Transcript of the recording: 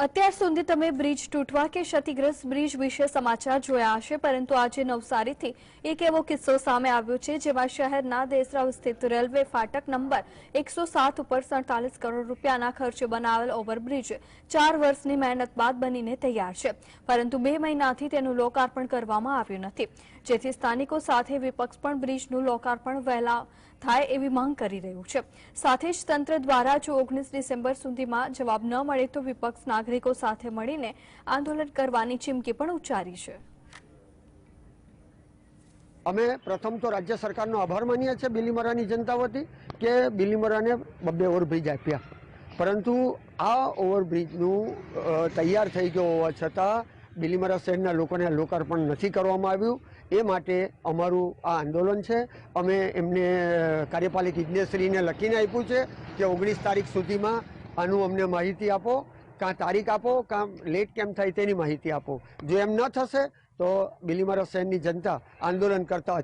અત્યાર સુધી તમે બ્રિજ તૂટવા કે ક્ષતિગ્રસ્ત બ્રિજ વિશે સમાચાર જોયા હશે, પરંતુ આજે નવસારીથી એક એવો કિસ્સો સામે આવ્યો છે, જેમાં શહેરના દેસરાવ સ્થિત રેલવે ફાટક નંબર એકસો ઉપર સડતાલીસ કરોડ રૂપિયાના ખર્ચે બનાવેલ ઓવરબ્રિજ ચાર વર્ષની મહેનત બાદ બનીને તૈયાર છે. પરંતુ બે મહિનાથી તેનું લોકાર્પણ કરવામાં આવ્યું નથી. જેથી સ્થાનિકો સાથે વિપક્ષ પણ બ્રિજનું લોકાર્પણ વહેલા થાય એવી માંગ કરી રહ્યું છે. સાથે જ તંત્ર દ્વારા જો ઓગણીસ ડિસેમ્બર સુધીમાં જવાબ ન મળે તો વિપક્ષ નાગરિકો સાથે મળીને આંદોલન કરવાની ચીમકી પણ ઉચ્ચારી છે. અમે પ્રથમ તો રાજ્ય સરકારનો આભાર માનીએ છીએ બિલીમરાની જનતા વતી કે બિલીમરાને બબ્બે ઓવરબ્રિજ આપ્યા. પરંતુ આ ઓવરબ્રિજનું તૈયાર થઈ ગયો હોવા છતાં બિલીમરા શહેરના લોકોને લોકાર્પણ નથી કરવામાં આવ્યું. એ માટે અમારું આ આંદોલન છે. અમે એમને કાર્યપાલિક ઇજનેરશ્રીને લખીને આપ્યું છે કે ઓગણીસ તારીખ સુધીમાં આનું અમને માહિતી આપો. કાં તારીખ આપો, કાં લેટ કેમ થાય તેની માહિતી આપો. જો એમ ન થશે, તો બિલીમરા શહેરની જનતા આંદોલન કરતા